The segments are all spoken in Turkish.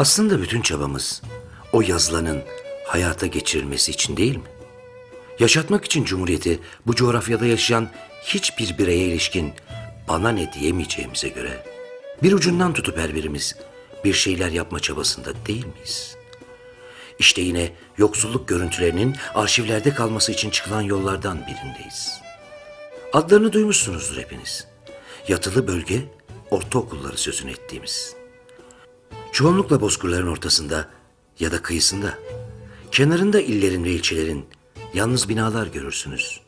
Aslında bütün çabamız o yazılanın hayata geçirilmesi için değil mi? Yaşatmak için Cumhuriyeti bu coğrafyada yaşayan hiçbir bireye ilişkin bana ne diyemeyeceğimize göre bir ucundan tutup her birimiz bir şeyler yapma çabasında değil miyiz? İşte yine yoksulluk görüntülerinin arşivlerde kalması için çıkılan yollardan birindeyiz. Adlarını duymuşsunuzdur hepiniz. Yatılı bölge, ortaokulları sözünü ettiğimiz. Çoğunlukla bozkırların ortasında ya da kıyısında, kenarında illerin ve ilçelerin yalnız binalar görürsünüz.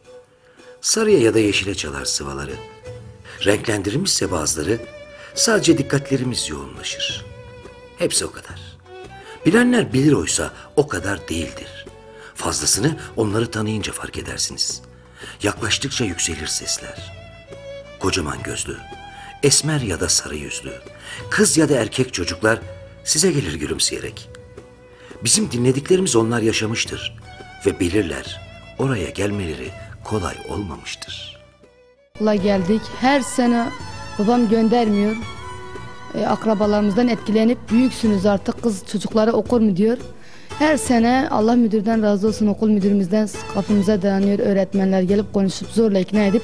Sarıya ya da yeşile çalar sıvaları. Renklendirilmişse bazıları sadece dikkatlerimiz yoğunlaşır. Hepsi o kadar. Bilenler bilir oysa o kadar değildir. Fazlasını onları tanıyınca fark edersiniz. Yaklaştıkça yükselir sesler. Kocaman gözlü, esmer ya da sarı yüzlü, kız ya da erkek çocuklar size gelir gülümseyerek. Bizim dinlediklerimiz onlar yaşamıştır ve bilirler oraya gelmeleri kolay olmamıştır. Okula geldik. Her sene babam göndermiyor. E, akrabalarımızdan etkilenip büyüksünüz artık kız çocukları okur mu diyor. Her sene Allah müdürden razı olsun okul müdürümüzden kapımıza dayanıyor. Öğretmenler gelip konuşup zorla ikna edip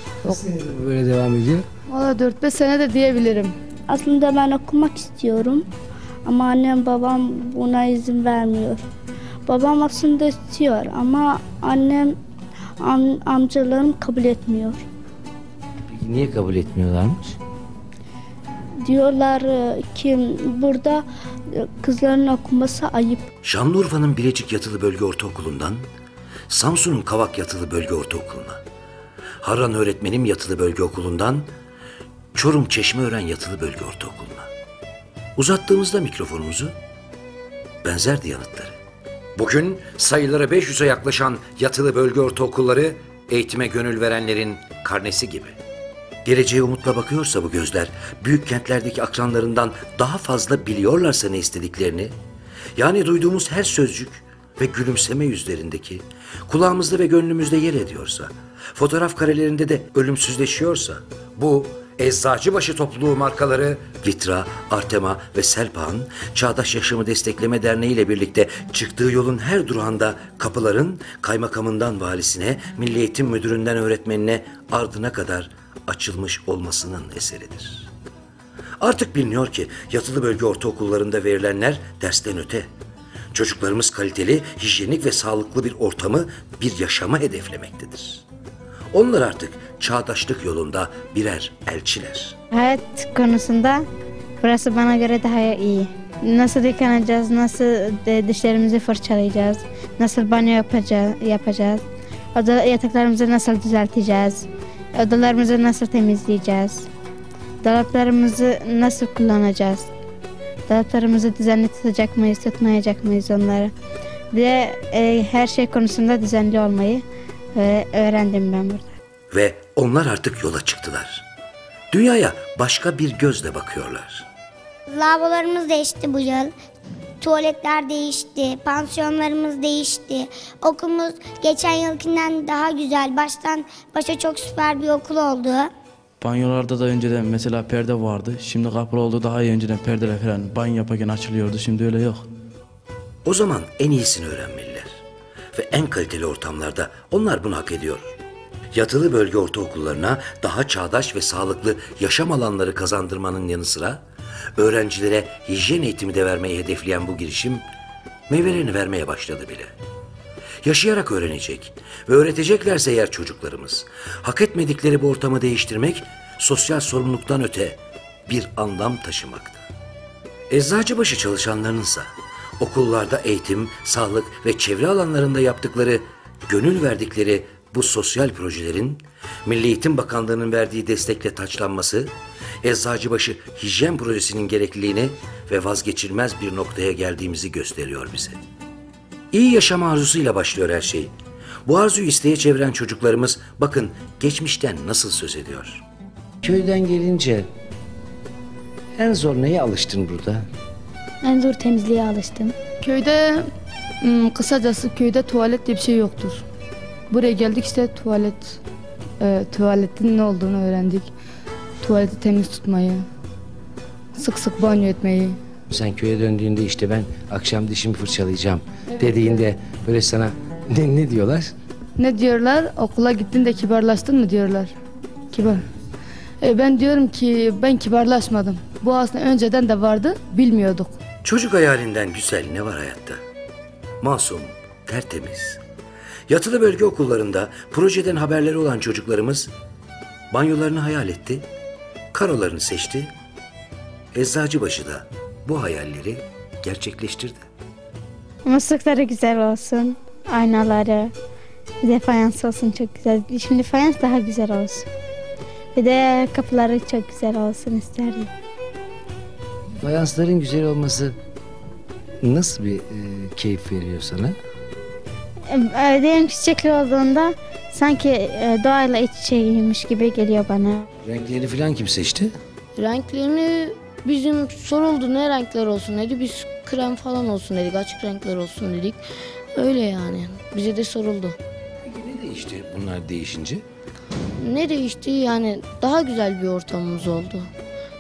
Böyle devam ediyor. Valla 4-5 senedir diyebilirim. Aslında ben okumak istiyorum ama annem babam buna izin vermiyor. Babam aslında istiyor ama annem am, amcalarım kabul etmiyor. Peki niye kabul etmiyorlarmış? Diyorlar e, ki burada e, kızların okuması ayıp. Şanlıurfa'nın Bilecik Yatılı Bölge Ortaokulu'ndan Samsun'un Kavak Yatılı Bölge Ortaokulu'na, Harran Öğretmenim Yatılı Bölge Okulu'ndan Çorum Çeşmeören Yatılı Bölge Ortaokulu'na. Uzattığımızda mikrofonumuzu benzerdi yanıtları. Bugün sayıları 500'e yaklaşan yatılı bölge ortaokulları eğitime gönül verenlerin karnesi gibi. Geleceğe umutla bakıyorsa bu gözler, büyük kentlerdeki akranlarından daha fazla biliyorlarsa ne istediklerini, yani duyduğumuz her sözcük ve gülümseme yüzlerindeki, kulağımızda ve gönlümüzde yer ediyorsa, fotoğraf karelerinde de ölümsüzleşiyorsa, bu Eczacıbaşı topluluğu markaları Vitra, Artema ve Selpak'ın Çağdaş Yaşamı Destekleme Derneği ile birlikte çıktığı yolun her durağında kapıların kaymakamından valisine, Milli Eğitim Müdüründen öğretmenine ardına kadar açılmış olmasının eseridir. Artık biliniyor ki yatılı bölge ortaokullarında verilenler dersten öte. Çocuklarımız kaliteli, hijyenik ve sağlıklı bir ortamı, bir yaşamı hedeflemektedir. Onlar artık çağdaşlık yolunda birer elçiler. Hayat konusunda burası bana göre daha iyi. Nasıl yıkanacağız, nasıl de dişlerimizi fırçalayacağız, nasıl banyo yapacağız, oda yataklarımızı nasıl düzelteceğiz, odalarımızı nasıl temizleyeceğiz, dolaplarımızı nasıl kullanacağız, dolaplarımızı düzenli tutacak mıyız, tutmayacak mıyız onları. Ve e, her şey konusunda düzenli olmayı e, öğrendim ben burada. Ve onlar artık yola çıktılar. Dünyaya başka bir gözle bakıyorlar. Lavabolarımız değişti bu yıl. Tuvaletler değişti, pansiyonlarımız değişti. Okulumuz geçen yılkinden daha güzel. Baştan başa çok süper bir okul oldu. Banyolarda da önceden mesela perde vardı. Şimdi kapılı oldu daha iyi önceden perdeler falan banyo yaparken açılıyordu. Şimdi öyle yok. O zaman en iyisini öğrenmeliler. Ve en kaliteli ortamlarda onlar bunu hak ediyor. Yatılı bölge ortaokullarına daha çağdaş ve sağlıklı yaşam alanları kazandırmanın yanı sıra öğrencilere hijyen eğitimi de vermeyi hedefleyen bu girişim meyvelerini vermeye başladı bile. Yaşayarak öğrenecek ve öğreteceklerse eğer çocuklarımız hak etmedikleri bu ortamı değiştirmek sosyal sorumluluktan öte bir anlam taşımakta. Eczacıbaşı çalışanlarınınsa okullarda eğitim, sağlık ve çevre alanlarında yaptıkları, gönül verdikleri bu sosyal projelerin Milli Eğitim Bakanlığı'nın verdiği destekle taçlanması, Eczacıbaşı hijyen projesinin gerekliliğini ve vazgeçilmez bir noktaya geldiğimizi gösteriyor bize. İyi yaşam arzusuyla başlıyor her şey. Bu arzuyu isteğe çeviren çocuklarımız bakın geçmişten nasıl söz ediyor. Köyden gelince en zor neye alıştın burada? En zor temizliğe alıştım. Köyde hmm, kısacası köyde tuvalet diye bir şey yoktur. Buraya geldik işte tuvalet e, tuvaletin ne olduğunu öğrendik. Tuvaleti temiz tutmayı, sık sık banyo etmeyi, Sen köye döndüğünde işte ben akşam dişimi fırçalayacağım dediğinde böyle sana ne, ne diyorlar? Ne diyorlar? Okula gittin de kibarlaştın mı diyorlar. Kibar. E, ben diyorum ki ben kibarlaşmadım. Bu aslında önceden de vardı, bilmiyorduk. Çocuk hayalinden güzel ne var hayatta? Masum, tertemiz. Yatılı bölge okullarında projeden haberleri olan çocuklarımız banyolarını hayal etti, karolarını seçti. Eczacıbaşı da bu hayalleri gerçekleştirdi. Muslukları güzel olsun. Aynaları. Bir de fayans olsun çok güzel. Şimdi fayans daha güzel olsun. Bir de kapıları çok güzel olsun isterdim. Fayansların güzel olması nasıl bir e, keyif veriyor sana? Diyelim ki çiçekli olduğunda sanki e, doğayla iç içeymiş gibi geliyor bana. Renkleri falan kim seçti? Renklerini bizim soruldu ne renkler olsun dedi. Biz krem falan olsun dedik, açık renkler olsun dedik. Öyle yani. Bize de soruldu. Peki ne değişti bunlar değişince? Ne değişti yani daha güzel bir ortamımız oldu.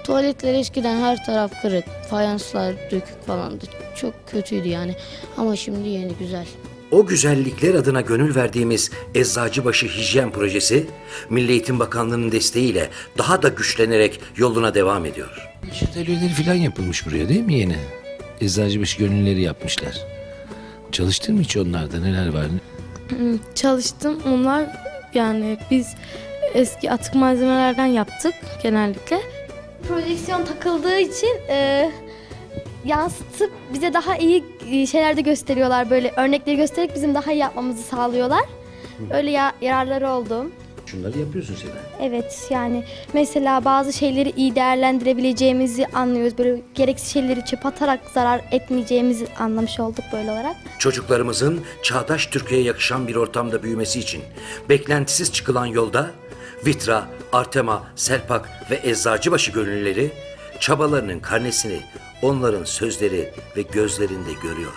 Tuvaletler eskiden her taraf kırık, fayanslar dökük falandı. Çok kötüydü yani. Ama şimdi yeni güzel. O güzellikler adına gönül verdiğimiz Eczacıbaşı Hijyen Projesi, Milli Eğitim Bakanlığı'nın desteğiyle daha da güçlenerek yoluna devam ediyor. İş atölyeleri falan yapılmış buraya değil mi yeni? Eczacıbaşı gönülleri yapmışlar. Çalıştın mı hiç onlarda neler var? Çalıştım. Onlar yani biz eski atık malzemelerden yaptık genellikle. Projeksiyon takıldığı için e, yansıtıp bize daha iyi e, şeyler de gösteriyorlar. Böyle örnekleri göstererek bizim daha iyi yapmamızı sağlıyorlar. Öyle ya- yararları oldu. Şunları yapıyorsun sen. Evet yani mesela bazı şeyleri iyi değerlendirebileceğimizi anlıyoruz. Böyle gereksiz şeyleri çöpe atarak zarar etmeyeceğimizi anlamış olduk böyle olarak. Çocuklarımızın çağdaş Türkiye'ye yakışan bir ortamda büyümesi için beklentisiz çıkılan yolda Vitra, Artema, Selpak ve Eczacıbaşı gönüllüleri çabalarının karnesini onların sözleri ve gözlerinde görüyor.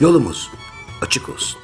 Yolumuz açık olsun.